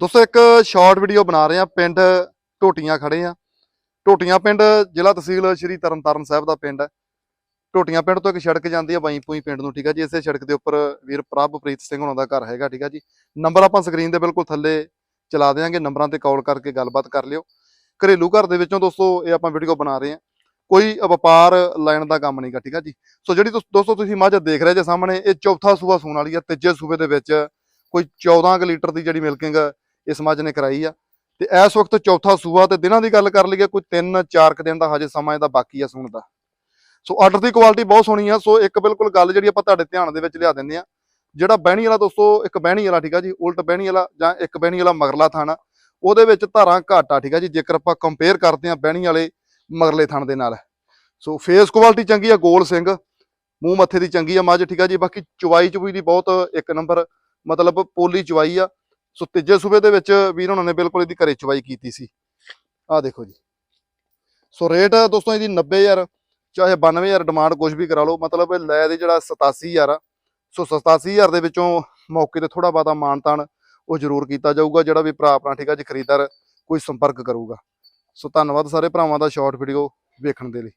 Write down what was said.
ਦੋਸਤੋ, ਇੱਕ short video ਬਣਾ ਰਹੇ ਆ ਪਿੰਡ ਟੋਟੀਆਂ ਖੜੇ ਆ ਟੋਟੀਆਂ ਪਿੰਡ, ਜ਼ਿਲ੍ਹਾ ਤਹਿਸੀਲ ਸ਼੍ਰੀ ਤਰਨਤਾਰਨ ਸਾਹਿਬ ਦਾ ਪਿੰਡ ਹੈ। ਟੋਟੀਆਂ ਪਿੰਡ ਤੋਂ ਇੱਕ ਸੜਕ ਜਾਂਦੀ ਆ ਬਾਈ ਪੂਈ ਪਿੰਡ ਨੂੰ, ਠੀਕ ਆ ਜੀ? ਇਸੇ ਸੜਕ ਦੇ ਉੱਪਰ ਵੀਰ ਪ੍ਰਭਪ੍ਰੀਤ ਸਿੰਘ ਉਹਨਾਂ ਦਾ ਘਰ ਹੈਗਾ, ਠੀਕ ਆ ਜੀ? ਨੰਬਰ ਆਪਾਂ ਸਕਰੀਨ ਦੇ ਬਿਲਕੁਲ ਥੱਲੇ ਚਲਾ ਦੇਵਾਂਗੇ ਨੰਬਰਾਂ ਤੇ ਕਾਲ ਕਰਕੇ ਗੱਲਬਾਤ ਕਰ ਲਿਓ। ਘਰੇਲੂ ਘਰ ਦੇ ਵਿੱਚੋਂ ਦੋਸਤੋ, ਇਹ ਆਪਾਂ ਵੀਡੀਓ ਬਣਾ ਰਹੇ ਆ ਕੋਈ ਵਪਾਰ ਲੈਣ ਦਾ ਕੰਮ ਨਹੀਂਗਾ ਠੀਕ ਆ ਜੀ? ਸੋ ਜਿਹੜੀ ਦੋਸਤੋ, ਤੁਸੀਂ ਮੱਝ ਦੇਖ ਰਹੇ ਜੇ ਸਾਹਮਣੇ, ਇਹ ਚੌਥਾ ਸੂਆ ਸੂਣ ਵਾਲੀ ਆ ਤੀਜੇ ਸੂਬੇ ਦੇ ਵਿੱਚ ਕੋਈ 14 ਕੁ ਲੀਟਰ ਦੀ ਜਿਹੜੀ ਮਿਲਕਿੰਗ ਇਸ ਮੱਝ ਨੇ ਕਰਾਈ ਆ। ਤੇ ਇਸ ਵਕਤ ਚੌਥਾ ਸੂਆ ਤੇ ਦਿਨਾਂ ਦੀ ਗੱਲ ਕਰ ਲਈਏ, ਕੋਈ 3-4 ਕੁ ਦਿਨ ਦਾ ਹਜੇ ਸਮਾਂ ਇਹਦਾ ਬਾਕੀ ਆ ਸੂਣ ਦਾ। ਸੋ ਆਰਡਰ ਦੀ ਕੁਆਲਿਟੀ ਬਹੁਤ ਸੋਹਣੀ ਆ। ਸੋ ਇੱਕ ਬਿਲਕੁਲ ਗੱਲ ਜਿਹੜੀ ਆਪਾਂ ਤੁਹਾਡੇ ਧਿਆਨ ਦੇ ਵਿੱਚ ਲਿਆ ਦਿੰਦੇ ਆ, ਜਿਹੜਾ ਬਹਿਣੀ ਵਾਲਾ ਦੋਸਤੋ, ਇੱਕ ਬਹਿਣੀ ਵਾਲਾ, ਠੀਕ ਆ ਜੀ, ਉਲਟ ਬਹਿਣੀ ਵਾਲਾ ਜਾਂ ਇੱਕ ਬਹਿਣੀ ਵਾਲਾ ਮਗਰਲਾ ਥਾਣਾ, ਉਹਦੇ ਵਿੱਚ ਧਾਰਾਂ ਘੱਟ ਆ, ਠੀਕ ਆ ਜੀ, ਜੇਕਰ ਆਪਾਂ ਕੰਪੇਅਰ ਕਰਦੇ ਆ ਬਹਿਣੀ ਵਾਲੇ ਮਗਰਲੇ ਥਣ ਦੇ ਨਾਲ। ਸੋ ਫੇਸ ਕੁਆਲਿਟੀ ਚੰਗੀ ਆ, ਗੋਲ ਸਿੰਘ, ਮੂੰਹ ਮੱਥੇ ਦੀ ਚੰਗੀ ਆ, ਮੱਝ, ਠੀਕ ਆ ਜੀ, ਬਾਕੀ ਚਵਾਈ ਚੁਬਈ ਦੀ ਬਹੁਤ ਇੱਕ ਨੰਬਰ ਮਤਲਬ ਪੋਲੀ ਚਵਾਈ ਆ। ਸੋ ਤੀਜੇ ਸੂਬੇ ਦੇ ਵਿੱਚ ਵੀਰ ਉਹਨਾਂ ਨੇ ਬਿਲਕੁਲ ਇਹਦੀ ਘਰੇ ਚਵਾਈ ਕੀਤੀ ਸੀ। ਆਹ ਦੇਖੋ ਜੀ। ਸੋ ਰੇਟ ਦੋਸਤੋ ਇਹਦੀ 90000 ਚਾਹੇ 92000 ਡਿਮਾਂਡ ਕੁਝ ਵੀ ਕਰਾ ਲਓ, ਮਤਲਬ ਇਹ ਲੈ ਦੇ ਜਿਹੜਾ 87000 ਆ। ਸੋ 87000 ਦੇ ਵਿੱਚੋਂ ਮੌਕੇ ਤੇ ਥੋੜਾ ਬਾਤਾ ਮਾਨਤਾਨ ਉਹ ਜ਼ਰੂਰ ਕੀਤਾ ਜਾਊਗਾ, ਜਿਹੜਾ ਵੀ ਭਰਾ ਆਪਣਾ ਠੀਕ ਆ ਜੀ, ਖਰੀਦਦਾਰ ਕੋਈ ਸੰਪਰਕ ਕਰੂਗਾ। ਸੋ ਧੰਨਵਾਦ ਸਾਰੇ ਭਰਾਵਾਂ ਦਾ ਸ਼ਾਰਟ ਵੀਡੀਓ ਵੇਖਣ ਦੇ ਲਈ।